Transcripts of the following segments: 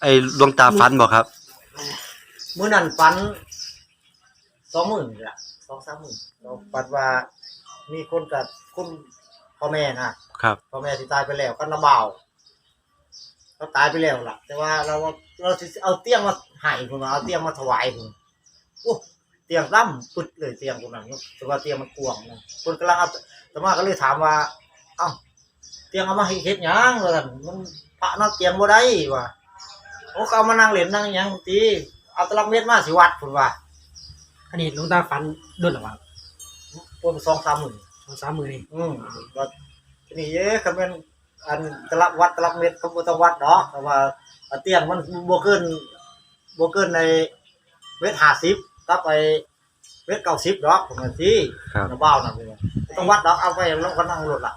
ไอ้ดวงตาฟันบ่ครับมื้อนั้นฝันสองหมื่นละสองสามหมื่นเราฝันว่ามีคนกับคุณพ่อแม่นะครับพ่อแม่ที่ตายไปแล้วก็ระบ่าวเขาตายไปแล้วล่ะ แต่ว่าเราเราสิเอาเตียงมาให้คุณเอาเตียงมาถวายคุณโอ้เตียงร่ำปึดเลยเตียงคนนั้นแต่ว่าเตียงมันกว้างนะคนกำลังเอาแต่มาก็เลยถามว่า เอ้าเตียงเอามาให้เฮ็ดหยังว่าซั่นมันพระนอนเตียงบ่ได้ว่ะโอ้เขาเอามานั่งเล่นนั่งหยังตีเอาตลับเม็ดมาสิวัดพุ่นว่าอันนี้หลุงตาฟันด้นหรอวะพวกสองสามหมื่นสองสามมือนี่อืมว่าทีนี้เอ๊ะคันเป็นอันตลับวัดตลับเม็ดเขาบ่ต้องวัดเนาะแต่ว่าอันเตียงมันบ่เกินบ่เกินในเวท50กับไปเวท90ดอกผมว่าสิครับน้ำบ้าวนั่นเลยบ่ต้องวัดดอกเอาไปแล้วก็นั่งรถล่ะ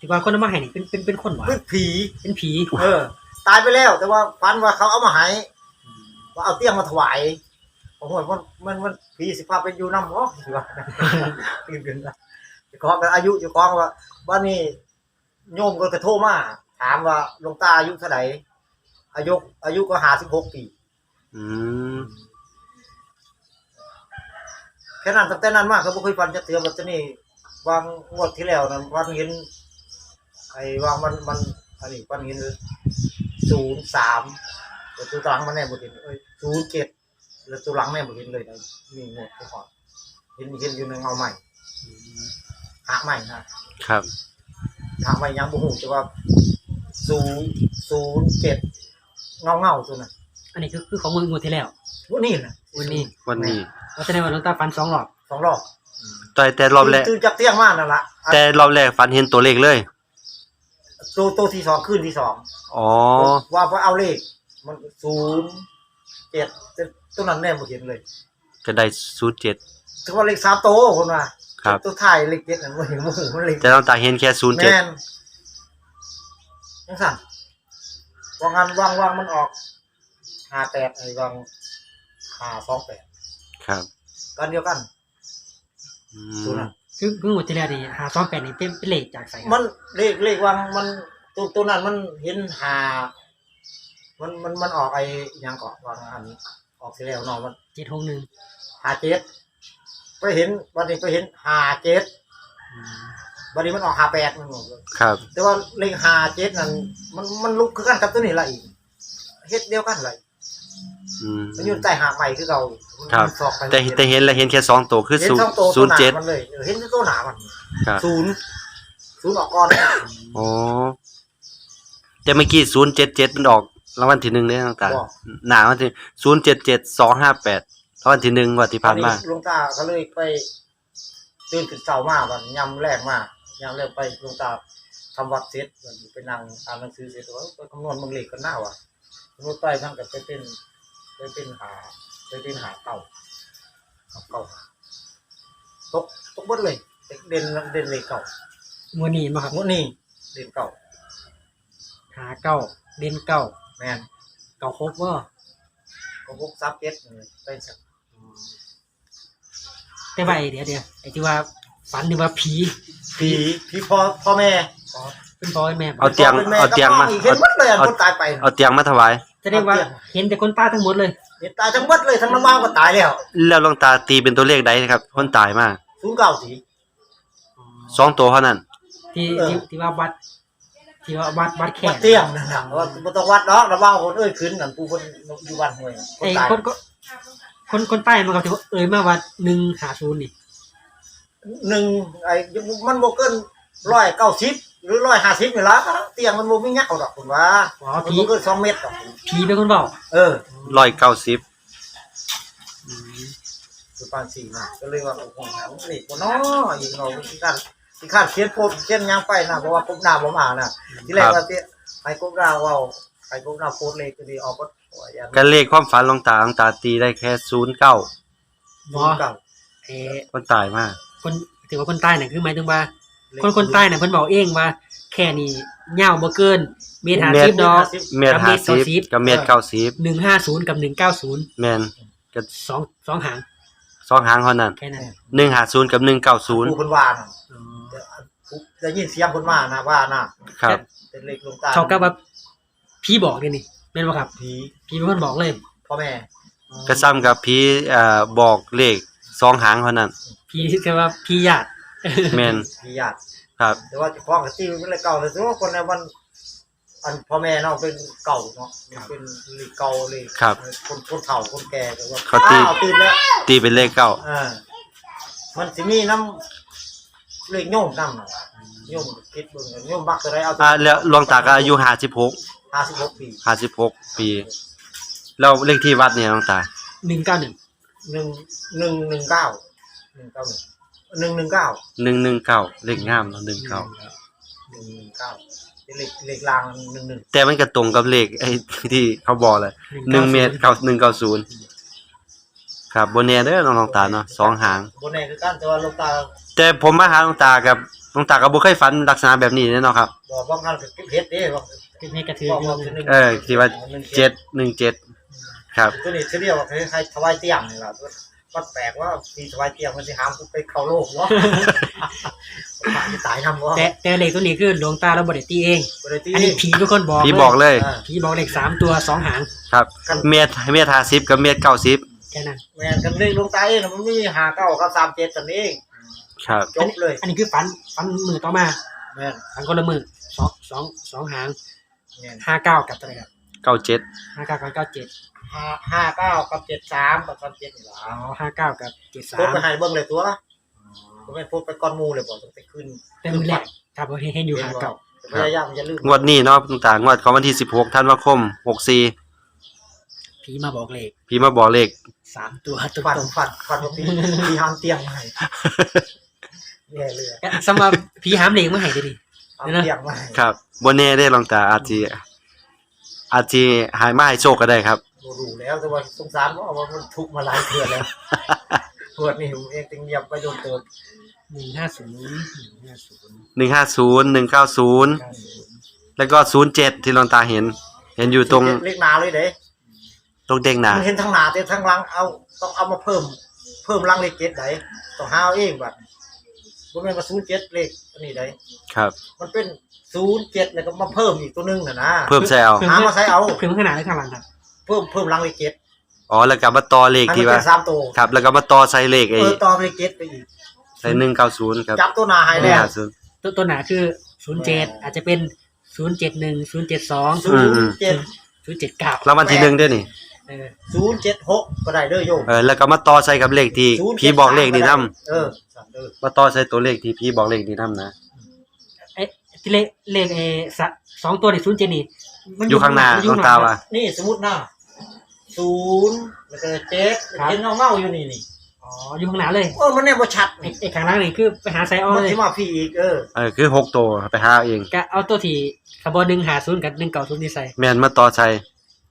ที่ว่าคนเอามาให้นี่เป็นเป็นเป็นคนหวะเป็นผี เป็นผีเออ ตายไปแล้ว แต่ว่าฝันว่าเขาเอามาให้ว่าเอาเตียงมาถวายผมว่ามันมันมันผีสิพาไปอยู่นำบ่สิว่าตื่นขึ้นนะเจ้าของก็อายุเจ้าของว่าบ้านนี้โยมก็จะโทรมาถามว่าหลวงตาอายุเท่าไหร่อายุอายุก็56ปีอืมแค่นั้นตั้งแต่นั้นมาก็บ่เคยฝันจะเตือนว่าจะนี่วางงวดที่แล้วนั้นวันเห็น ไอ้วางมันมันอันนี้วันเห็น03แต่ตัวหลังมันแน่บ่เห็นเอ้ย07แล้วตัวหลังแน่บ่เห็นเลยนะนี่งวดไปก่อนเห็นเห็นอยู่ในเงาใหม่หาใหม่นะครับหาใหม่ยังบ่ฮู้แต่ว่า007เงาเงาๆตัวนั้นอันนี้คือคือของมืองวดที่แล้ววันนี้น่ะวันนี้วันนี้เราแสดงว่าหลุงตาฟันสองรอบสองรอบแต่แต่รอบแรกตื่นจากเตียงมานั่นล่ะแต่รอบแรกฟันเห็นตัวเลขเลย ตัวตัวที่สองขึ้นที่สองอ๋อ ว่าไปเอาเลข มันศูนย์เจ็ดตัวนั้นแน่บ่เห็นเลยก็ได้ศูนย์เจ็ดถือว่าเลขสามโตวคนว่าครับ ตัวท้ายเลขเจ็ดนั่นบ่เห็นบ่หูมันเลขแต่ดวงตาเห็นแค่ศูนย์เจ็ดแม่นจังซั่นวางงานวางวางมันออก58ไอ้วาง528ครับ กันเดียวกันอืตัวมนั้น คือคืองวดที่แล้วนี่หาสองแปดนี่เป็นเป็นเลขจากใส่ครับมันเลขเลขวางมันตัวตัวนั้นมันเห็นหา มันมันมันออกไอ้หยังเกาะวางอันนี้ ออกสิแล้วเนาะมันเจ็ดหกหนึ่งหาเจ็ดไปเห็นวันนี้ไปเห็นหาเจ็ดวันนี้มันออกหาแปดมันบอกเลยครับ แต่ว่าเลขหาเจ็ดนั่นมันมันลุกคือกันกับตัวนี้ละอีกเฮ็ดเดียวกันเลยอื ม มันอยู่ใต้หาใหม่คือเราครับมันสอกไปแต่แต่เห็นแล้วเห็นแค่สองตัวคือเห็นศูนช่ย์องโตวศูตัวนหนาย์เจ็ดมันเลยเออเห็นตัวหนามันครับ ศูนย์ศูนย์ออกก่อนนะอ๋อแต่เมื่อกี้ศูนย์เจ็ดเจ็ดมันออกรางวัลที่หนึ่งเนี่ยต่างบอก ๆหนาวันที่ศูนย์เจ็ดเจ็ดสองห้าแปดรางวัลที่หนึ่งงวันที่ผ่านมาอัหลวงตาก็เลยไปตื่นขึ้นเช้ามาวันยำแรกมายำแรกไปหลวงตาทำวัดเสร็จวันไปนั่งอ่านหนังสือเสร็จว่าไปคำนวณมึงเลขกันหน้าว่ะคำนวณไปนั่งกับไปเป็น ไปเป็นหาไปเป็นหาเก่าเอาเก่าตกตกเบดเลยเด่นเด่นเลขเก่างวดนี้มาครับงวดนี้เด่นเก่าหาเก้าเด่นเก้าแม่นเก้าครบว่าก็พวกซับเก็ตเลยไปสักแต่ว่าไอ้เดี๋ยวเดี๋ยวไอ้ที่ว่าฝันที่ว่าผีผีผีพ่อพ่อแม่เป็นพ่อเป็นแม่เอาเตียงพ่ป็นแเอาเตียงมากับพ่ออีกเห็นหมดเลยอะเอาคนตายไปเอาเตียงมาถวาย แสดงว่าเห็นแต่คนตายทั้งหมดเลยเห็นตายทั้งหมดเลยทั้งน้ำมันก็ตายแล้วแล้วหลวงตาตีเป็นตัวเลขใดครับคนตายมาศูนย์เก้าสีสองตัวเท่านั้น ที่เออ ที่ที่ว่าวัด ที่ว่าวัดวัดแขวักดเตี้ยงนั่นแหละว่าบ่ต้องวัดดอกระบ้าคนเอ้ยขึ้นกันผู้คนอยู่บ้านห้วยคนไอ้ตายคนก็ คนคนใต้มันก็ถือว่าเอ่ยมาวัดหนึ่งหาศูนย์นี่หนึ่งไอ้มันบ่เกินร้อยเก้าสิบ หรือร้อยห้าสิบนี่ละเตียงมันบ่มีเงาดอกคุณว่าอ๋อมันผี บ่เกินสองเมตรดอกผีเป็นคนบอกเออร้อยเก้าสิบคือปานสี่มาก็เลยว่าโอ้โหหาเลขบ่น้ออีกเนาะที่การที่คาดเขียนโพสต์เขียนหยังไปนะเพราะว่าผมหน้าผมอ่านน่ะที่แรกว่าเตี้ยไปกบหน้าเว้าไปกบหน้าโพสต์เลขก็ดีออกก็โอ้ยอย่ากันเลขความฝันหลวงตาหลวงตาตีได้แค่ศูนย์เก้าบอเก่าเอ้คนตายมาคนถือว่าคนใต้น่ะคือหมายถึงว่า คนคนใต้น่ะเพิ่นบอกเองว่า แค่นี้ยาวบ่เกิน เมตรหาสิบดอก เมตรกับห้าเมตรสิบ90กับเมตรเก้าสิบหนึ่งห้าศูนย์กับหนึ่งเก้าศูนย์แมนก็สองสองหางสองหางเท่านั้นแค่นั้นหนึ่งหาศูนย์กับหนึ่งเก้าศูนย์ผู้คนวานอ๋อได้ยินเสียงคนมานะว่าน่ะครับเป็นเลขหลวงตาเขาก็ว่าพี่บอกนี่นี่แม่นบ่ครับผีพี่เป็นคนบอกเลยพ่อแม่ก็ซ้ำกับผีเอ่อบอกเลขสองหางเท่านั้นพี่ก็ว่าพี่ญาติ แม่นผีญาติครับ แต่ว่าเจะฟ้าของกตีเป็นเลขเก่าแต่ว่าคนในวันอันพ่อแม่เนาะเป็นเก่าเนาะเป็นเลขเก่าเลยครับคนคนเฒ่าคนแก่แต่ว่าเขาตี อ้าวตื่นแล้วตีเป็นเลขเก้าอ่ามันสิมีน้ำเลขโยมนำน่ะโยมคิดเบิ่งกันโยมมักจะได้เอาอ่าแล้วหลวงตาก็อายุ56ห้าสิบหกปี56ปี แล้วเลขที่วัดเนี่ยหลวงตาหนึ่งเก้าหนึ่งหนึ่งหนึ่งหนึ่งเก้าหนึ่งเก้าหนึ่ง หนึ่งหนึ่งเก้า119เลขงามเนาะ19หนึ่งหนึ่งเก้าเป็นเลขเลขรางหนึ่งหนึ่งแต่มันก็ตรงกับเลขไอ้ที่เขาบอกเลย1เมตร9 190ครับบ่แน่เด้อน้องหลวงตาเนาะสองหางบนไหนคือกันแต่ว่าหลวงตา แต่ผมมาหาหลวงตากับหลวงตาก็บ่เคยฝันลักษณะแบบนี้แน่เนาะครับบอกบางครั้งก็เก็บเฮ็ดเด้บอกเป็นให้กระเทือบอกนว่าคือหนึ่งเออที่ว่าหนึ่งเจ็ดหนึ่งเจ็ดครับตัวนี้เขาเรียกว่าคล้ายๆถวายเตียงนี่ล่ะ มันแปลกว่าที่ถวายเตียงมันสิหามกูไปเข้าโลกวะพระที่ตายนำวะแต่แต่เลขตัวนี้คือหลวงตาเราบ่ได้ตีเองบ่ได้ตีอันนี้ผีเป็นคนบอกพี่บอกเลย อ่าผีบอกเลขสามตัวสองหางครับ เมตรเมตรห้าสิบกับเมตรเก้าสิบแค่นั้น แม่นกันเลขหลวงตาเองน่ะมันมีหาเก้ากับสามเจ็ดตัวนี้เองครับ จบเลยอันนี้คือฝันฝันมือต่อมาแม่นฝันคนละมือสองสองสองหางแม่นห้าเก้ากับอะไรครับ เก้าเจ็ดห้าเก้ากับเก้าเจ็ดห้าห้าเก้ากับเจ็ดสามกับสามเจ็ดนี่ล่ะอ๋อห้าเก้ากับเจ็ดสาพูดมไปให้เบิ่งเลยตัวผมไม่พูดไปก้อนหมูเลยบอกต้องไปขึ้นแต่มือแรกครับผมเห็นอยู่ห้าเก้าพยายามอย่าลืมงวดนี้เนาะหลวงตางวดของวันที่สิบหกธันวาคมหกสี่ผีมาบอกเลขพี่มาบอกเลขสามตัวตฟันรงฟันฟันว่าพี่พี่หามเตียงมาให้แย่เลยอะๆก็สำหรับผีหามเลขมาให้ได้ดิหามเตียงมาให้ครับบนเน่ได้หลวงตาอาจจะ อาจจะหายมาให้โชคก็ได้ครับ บ่รู้แล้วแต่ว่าสงสารเพราะว่ามันทุกข์มาหลายเทื่อแล้วเพื่อนนี่ผมเองจึงเงียบไปโดนเติมหนึ่งห้าศูนย์หนึ่งห้าศูนย์หนึ่งห้าศูนย์หนึ่งเก้าศูนย์เก้าศูนย์แล้วก็ศูนย์เจ็ดที่หลวงตาเห็น เห็นอยู่ตรงเลขหนาเลยเด้ตรงเด้งหนามันเห็นทั้งหนาแต่ทั้งหลังเอาต้องเอามาเพิ่ม เพิ่มหลังเลขเจ็ดได้ต้องหาเอาเองบัด บ่แม่นว่า07เลขอันนี้ได้ครับ มันเป็น07แล้วก็มาเพิ่มอีกตัวหนึงน่ะนะเพิ่มแซลหามาใส่เอาเพิ่มขนาดได้ข้างหลังครับเพิ่มเพิ่มหลังเลขเจ็ดอ๋อแล้วก็มาต่อเลขให้มันที่เป็ว่านสามตัวครับ แล้วก็มาต่อใส่เลขเอไอ้อต่อเลขเจ็ดไปอีกใส่หนึ่งเก้าศูนย์ครับจับตัวหนาให้หนึ่งแล้ว ห้าศูนย์ ตัวตัวหนาคือศูนย์เจ็ดอาจจะเป็นศูนย์เจ็ดหนึ่งศูนย์เจ็ดสองศูอืนมอืมย์เจ็ด ศูนย์เจ็ดเก้ารางวัลที่หนึ่งด้วยนี่เออ ศูนย์เจ็ดหกก็ได้เด้อโยมเออแล้วก็มาต่อใส่กับเลขที่ศูนย์พี่บอกเลขนี่นํเออสั่นเด้อมาต่อใส่ตัวเลขที่พี่บอกเลขนี่นํนะเอ๊ะที่เลขเลขเอสะสองตัวในศูนย์เจ็ดนี่มัอยู่ข้างหน้ามัหลวงตาว่านี่สมมุตินะศูนย์แล้วก็เจ็ดเห็นเงาเงาๆอยู่นี่นี่อ๋ออยู่ข้างหน้าเลยเออมันเนี่ยบ่ชัดไอ้นี่ไอ้ข้างหล่างนี่คือไปหาไซออมันเลย สิมาพี่อีกเออเออคือหกตัวไปหาเอาเองก็เอาตัวที่ขบวนหนึ่งหาศูนย์กับหนึ่งเก่าศูนย์นี่ใส่แม่นมาต่อใส่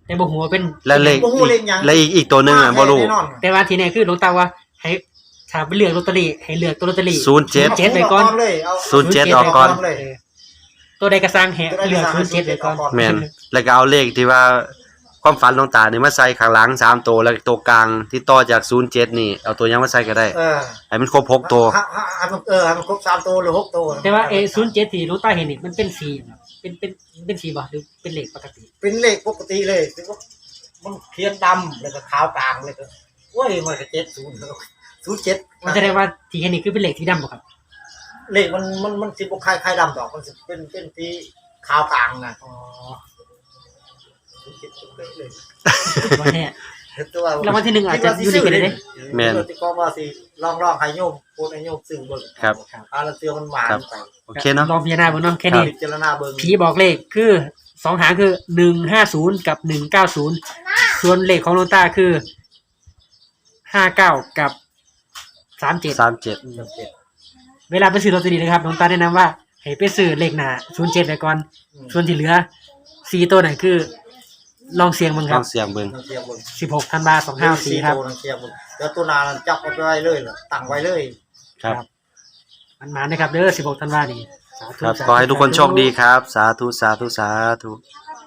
แต่บอกหัวาเป็น แล้วเลขบ่ฮู้เลขหยัง และอีกอีกตัวหนึงอะบ่รู้ แน่นอนแต่ว่าทีนี้คือหลวงตาว่า ให้ถ้าไปเลือกลอตเตอรี่ให้เลือกตัวลอตเตอรี่ศูนย์เจ็ดเจ็ดไปก่อน เลยเอาศูนย์เจ็ดออกก่อน เลยเออตัวใดกระซังแหเลือกศูนย์เจ็ดไปก่อนแม่นแล้วก็เอาเลขที่ว่าความฝันหลวงตานี่มาใส่ข้างหลังสามตัวแล้วก็ตัวกลางที่ต่อจาก07นี่เอาตัวยังมาใส่ก็ได้เออให้มันครบหกตัวให้ให้ให้มันเออให้มันครบสามตัวหรือหกตัวแต่ว่าเอศูนย์เจ็ดที่หลวงตาเห็นนี่มันเป็นสีครับ เป็นเป็นเป็นสีบ่หรือเป็นเลขปกติเป็นเลขปกติเลยถือว่ามันเขียนดำแล้วก็ขาวกลางเลยก็โอ้ยมันก็เจ็ดศูนย์ศูนย์เจ็ดมันแสดงว่าที่เห็นนี่คือเป็นเลขที่ดำบ่ครับเลขมันมันมันสิบคล้ายคล้ายดำดอกมันสิเป็นเป็นสีขาวกลางนะอ๋อศูนย์เจ็ดเป๊ะเลย ว่าแน่ตัวรางวัลที่หนึ่งอาจจะอยู่ในเกณฑ์นี้แม่น ที่ก็ว่าสิลองลองให้โยมพูดให้โยมซึ่งเบิ่งครับอ่าแล้วเตือมันหวานครับไปโอเคเนาะ ลองพิจารณาเบิ่งเนาะแค่นี้ พิจารณาเบิ่งผีบอกเลขคือสองหางคือหนึ่งห้าศูนย์กับหนึ่งเก้าศูนย์ส่วนเลขของหลวงตาคือห้าเก้ากับสามเจ็ดสามเจ็ดเวลาไปซื้อลอตเตอรี่นะครับหลวงตาแนะนำว่าให้ไปซื้อเลขหน้าศูนย์เจ็ดไปก่อนส่วนที่เหลือสี่ตัวไหนคือ ลองเสียงมึงคต้รัอบงเสียงเบิ่งนังเทียบเบิ่งสิบหกธันวาสองห้าสี่ครับ นังเทียบเบิ่งแล้วตัวนานั้นจับเอาไว้เลยเหรอตั้งไว้เลย ครับ มันมานะครับเด้อสิบหกธันวานี่สาธุครับ สาธุขอให้ทุกคนโชคดีครับ สาธุ สาธุ สาธุค